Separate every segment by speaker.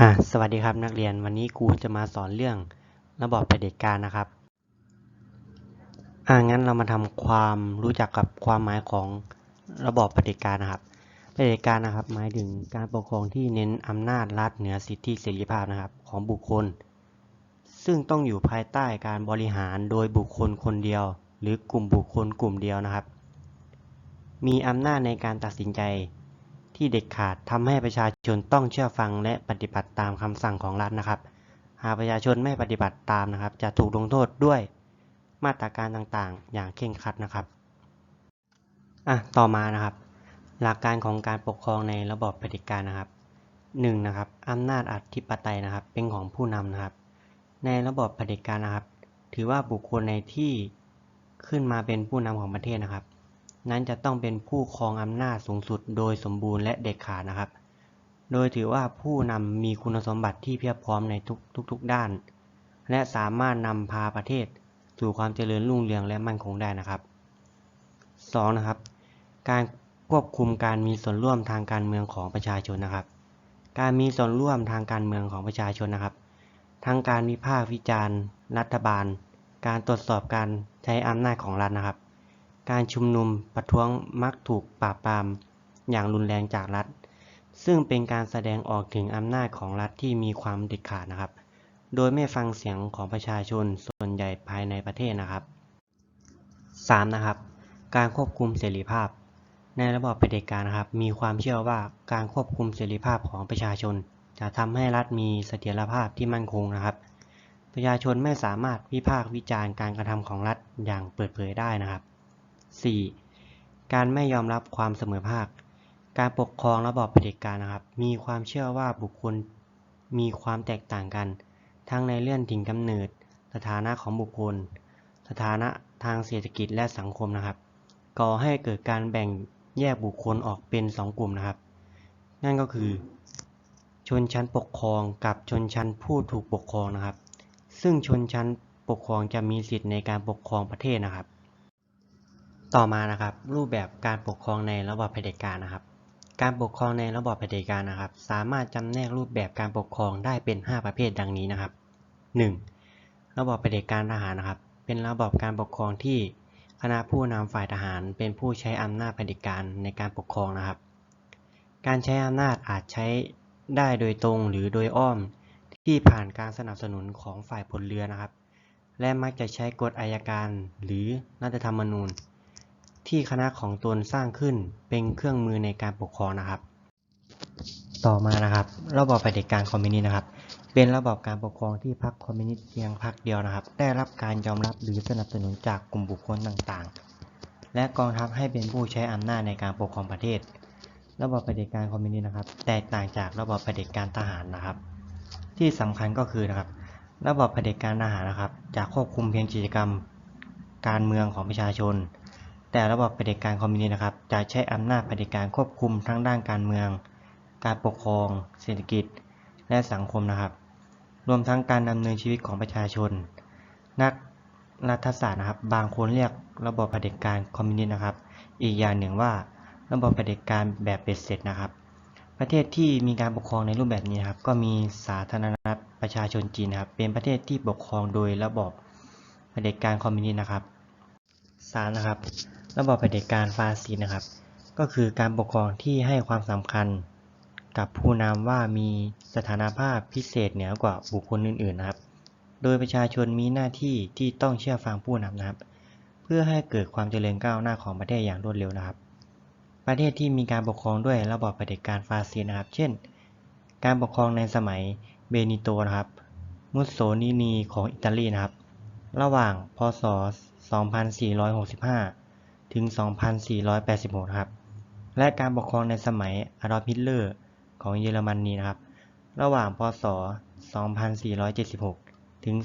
Speaker 1: อะสวัสดีครับนักเรียนวันนี้ครูจะมาสอนเรื่องระบอบเผด็จการนะครับอ่างั้นเรามาทำความรู้จักกับความหมายของระบอบเผด็จการนะครับเผด็จการนะครับ หมายถึงการปกครองที่เน้นอำนาจรัฐเหนือสิทธิเสรีภาพนะครับของบุคคล ซึ่งต้องอยู่ภายใต้การบริหารโดยบุคคลคนเดียว หรือกลุ่มบุคคลกลุ่มเดียวนะครับ มีอำนาจในการตัดสินใจ ที่เด็ดขาดทำให้ประชาชนต้องเชื่อฟังและปฏิบัติตามคำสั่งของรัฐนะครับ หากประชาชนไม่ปฏิบัติตามนะครับ จะถูกลงโทษด้วยมาตรการต่างๆ อย่างเคร่งครัดนะครับอะต่อมานะครับ หลักการของการปกครองในระบอบเผด็จการนะครับหนึ่งนะครับอำนาจอธิปไตยนะครับ เป็นของผู้นำนะครับ ในระบอบเผด็จการนะครับ ถือว่าบุคคลในที่ขึ้นมาเป็นผู้นำของประเทศนะครับ นั้นจะต้องเป็นผู้ครองอำนาจสูงสุดโดยสมบูรณ์และเด็ดขาดนะครับ โดยถือว่าผู้นำมีคุณสมบัติที่เพียบพร้อมในทุกทุกๆด้าน และสามารถนำพาประเทศสู่ความเจริญรุ่งเรืองและมั่นคงได้นะครับ 2. นะครับ การควบคุมการมีส่วนร่วมทางการเมืองของประชาชนนะครับ การมีส่วนร่วมทางการเมืองของประชาชนนะครับ ทั้งการวิพากษ์วิจารณ์ รัฐบาล การตรวจสอบการใช้อำนาจของรัฐนะครับ การชุมนุมประท้วงมักถูกปราบปรามอย่างรุนแรงจากรัฐ ซึ่งเป็นการแสดงออกถึงอำนาจของรัฐที่มีความเด็ดขาดนะครับ โดยไม่ฟังเสียงของประชาชนส่วนใหญ่ภายในประเทศนะครับ 3. นะครับ การควบคุมเสรีภาพ ในระบอบเผด็จการนะครับ มีความเชื่อว่าการควบคุมเสรีภาพของประชาชน จะทำให้รัฐมีเสถียรภาพที่มั่นคงนะครับ ประชาชนไม่สามารถวิพากษ์วิจารณ์การกระทำของรัฐอย่างเปิดเผยได้นะครับ 4. การไม่ยอมรับความเสมอภาค การปกครองระบอบเผด็จการนะครับ มีความเชื่อว่าบุคคลมีความแตกต่างกัน ทั้งในเรื่องถิ่นกำเนิด สถานะของบุคคล สถานะทางเศรษฐกิจและสังคมนะครับ ก่อให้เกิดการแบ่งแยกบุคคลออกเป็นสองกลุ่มนะครับ นั่นก็คือ ชนชั้นปกครองกับชนชั้นผู้ถูกปกครองนะครับ ซึ่งชนชั้นปกครองจะมีสิทธิ์ในการปกครองประเทศนะครับ ต่อมานะครับ รูปแบบการปกครองในระบอบเผด็จการนะครับ การปกครองในระบอบเผด็จการนะครับ สามารถจำแนกรูปแบบการปกครองได้เป็น 5 ประเภทดังนี้นะครับ 1. ระบอบเผด็จการทหารนะครับ เป็นระบอบการปกครองที่คณะผู้นำฝ่ายทหารเป็นผู้ใช้อำนาจเผด็จการในการปกครองนะครับ การใช้อำนาจอาจใช้ได้โดยตรงหรือโดยอ้อมที่ผ่านการสนับสนุนของฝ่ายพลเรือนนะครับ และมักจะใช้กฎอายการหรือรัฐธรรมนูญ ที่คณะของตนสร้างขึ้นเป็นเครื่องมือในการปกครองนะครับ ต่อมานะครับ ระบอบเผด็จการคอมมิวนิสต์นะครับ เป็นระบอบการปกครองที่พรรคคอมมิวนิสต์เพียงพรรคเดียวนะครับ ได้รับการยอมรับหรือสนับสนุนจากกลุ่มบุคคลต่างๆ และกองทัพให้เป็นผู้ใช้อำนาจในการปกครองประเทศ ระบอบเผด็จการคอมมิวนิสต์นะครับ แตกต่างจากระบอบเผด็จการทหารนะครับ ที่สำคัญก็คือนะครับ ระบอบเผด็จการทหารนะครับจะควบคุมเพียงกิจกรรม การเมืองของประชาชน แต่ระบอบเผด็จการคอมมิวนิสต์นะครับ จะใช้อำนาจเผด็จการควบคุมทั้งด้านการเมือง การปกครอง เศรษฐกิจ และสังคมนะครับ รวมทั้งการดำเนินชีวิตของประชาชน นักรัฐศาสตร์นะครับ บางคนเรียกระบอบเผด็จการคอมมิวนิสต์นะครับ อีกอย่างหนึ่งว่าระบอบเผด็จการแบบเบ็ดเสร็จนะครับ ประเทศที่มีการปกครองในรูปแบบนี้นครับ ก็มีสาธารณรัฐประชาชนจีนนะครับ เป็นประเทศที่ปกครองโดยระบอบเผด็จการคอมมิวนิสต์นะครับสามนะครับ ระบอบเผด็จการฟาสซิสต์นะครับ ก็คือการปกครองที่ให้ความสำคัญกับผู้นำว่ามีสถานภาพพิเศษเหนือกว่าบุคคลอื่นๆนะครับ โดยประชาชนมีหน้าที่ที่ต้องเชื่อฟังผู้นำนะครับ เพื่อให้เกิดความเจริญก้าวหน้าของประเทศอย่างรวดเร็วนะครับ ประเทศที่มีการปกครองด้วยระบอบเผด็จการฟาสซิสต์นะครับ เช่น การปกครองในสมัยเบนิโตนะครับ มุสโสลินีของอิตาลีนะครับ ระหว่าง พศ 2465 ถึง 2486 ครับ และการปกครองในสมัยอดอล์ฟฮิตเลอร์ของเยอรมนนีนะครับ ระหว่าง พศ 2476 ถึง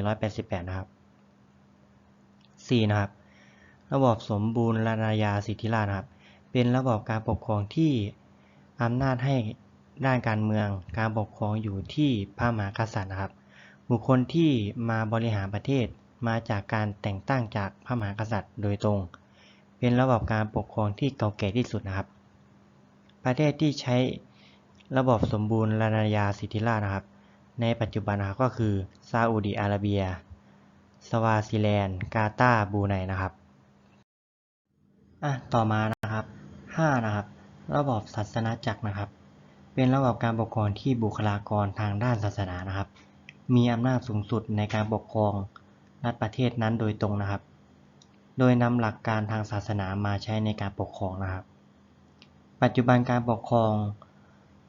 Speaker 1: 2488 นะครับ 4. นะครับ ระบบสมบูรณาญาสิทธิราชย์นะครับ เป็นระบบการปกครองที่อำนาจให้ด้านการเมือง การปกครองอยู่ที่พระมหากษัตริย์นะครับ บุคคลที่มาบริหารประเทศมาจากการแต่งตั้งจากพระมหากษัตริย์โดยตรง เป็นระบอบการปกครองที่เก่าแก่ที่สุดนะครับ ประเทศที่ใช้ระบอบสมบูรณาญาสิทธิราชนะครับ ในปัจจุบันนะครับก็คือซาอุดิอาระเบีย สวาซิแลนด์ กาตาร์บูไนนะครับอะต่อมานะครับ 5 นะครับ ระบอบศาสนาจักรนะครับ เป็นระบอบการปกครองที่บุคลากรทางด้านศาสนานะครับ มีอำนาจสูงสุดในการปกครองรัฐประเทศนั้นโดยตรงนะครับ โดยนำหลักการทางศาสนามาใช้ในการปกครองนะครับ ปัจจุบันการปกครอง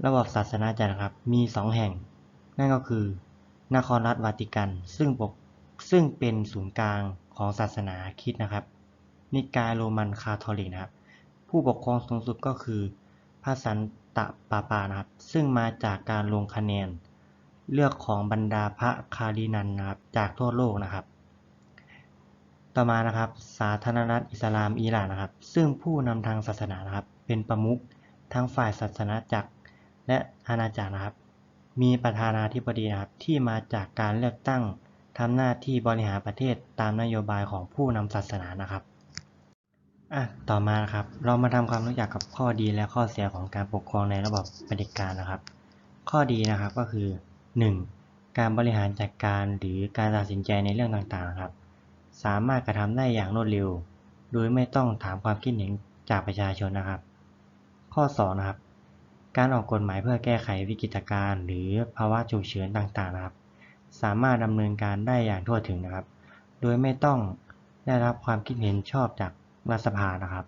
Speaker 1: ระบบศาสนาจักรครับมี 2 แห่ง นั่นก็คือ นครรัฐวาติกัน ซึ่งปกซึ่งเป็นศูนย์กลางของศาสนาคริสต์นะครับ นิกายโรมันคาทอลิกนะครับ ผู้ปกครองสูงสุดก็คือพระสันตะปาปานะครับ ซึ่งมาจากการลงคะแนน เลือกของบรรดาพระคารินันนะครับจากทั่วโลกนะครับ ต่อมานะครับ สาธารณรัฐอิสลามอิหร่านนะครับ ซึ่งผู้นำทางศาสนานะครับ เป็นประมุขทั้งฝ่ายศาสนาจักรและอาณาจักรนะครับ มีประธานาธิบดีนะครับที่มาจากการเลือกตั้งทำหน้าที่บริหารประเทศตามนโยบายของผู้นำศาสนานะครับอะต่อมานะครับ เรามาทำความรู้จักกับข้อดีและข้อเสียของการปกครองในระบบเผด็จการนะครับ ข้อดีนะครับก็คือ 1. การบริหารจัดการหรือการตัดสินใจในเรื่องต่างๆครับ สามารถกระทำได้อย่างรวดเร็ว โดยไม่ต้องถามความคิดเห็นจากประชาชนนะครับ ข้อ2นะครับ การออกกฎหมายเพื่อแก้ไขวิกฤตการณ์หรือภาวะฉุกเฉินต่างๆนะครับ สามารถดำเนินการได้อย่างทั่วถึงนะครับ โดยไม่ต้องได้รับความคิดเห็นชอบจากรัฐสภานะครับ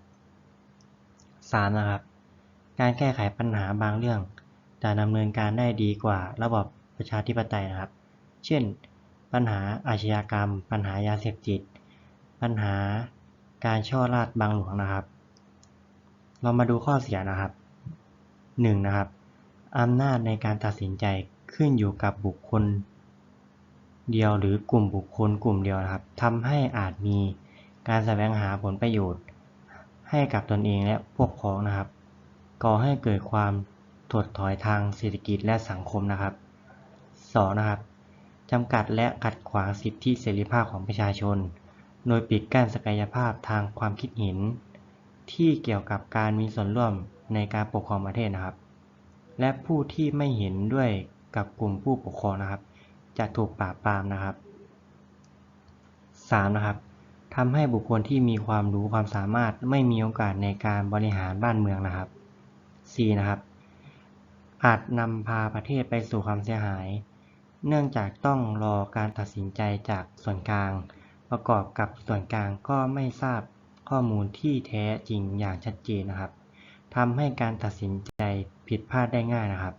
Speaker 1: 3. นะครับ การแก้ไขปัญหาบางเรื่องจะดำเนินการได้ดีกว่าระบบประชาธิปไตยนะครับ เช่น ปัญหาอาชญากรรม ปัญหายาเสพติด ปัญหาการช่อราดบางหลวงนะครับ เรามาดูข้อเสียนะครับ 1. นะครับอำนาจในการตัดสินใจขึ้นอยู่กับบุคคล เดียวหรือกลุ่มบุคคลกลุ่มเดียวนะครับทำให้อาจมีการแสวงหาผลประโยชน์ ให้กับตนเองและพวกพ้องนะครับ ก่อให้เกิดความถดถอยทางเศรษฐกิจและสังคมนะครับ 2. นะครับ จำกัดและขัดขวางสิทธิเสรีภาพของประชาชน โดยปิดกั้นศักยภาพทางความคิดเห็น ที่เกี่ยวกับการมีส่วนร่วมในการปกครองประเทศนะครับ และผู้ที่ไม่เห็นด้วยกับกลุ่มผู้ปกครองนะครับ จะถูกปราบปรามนะครับ 3. นะครับทำให้บุคคลที่มีความรู้ความสามารถไม่มีโอกาสในการบริหารบ้านเมืองนะครับ 4. นะครับอาจนำพาประเทศไปสู่ความเสียหาย เนื่องจากต้องรอการตัดสินใจจากส่วนกลาง ประกอบกับส่วนกลางก็ไม่ทราบข้อมูลที่แท้จริงอย่างชัดเจนนะครับทำให้การตัดสินใจผิดพลาดได้ง่ายนะครับ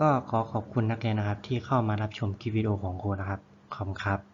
Speaker 1: ก็ขอขอบคุณนักเรียนนะครับที่เข้ามารับชมคลิปวิดีโอของครูนะครับ ขอบคุณครับ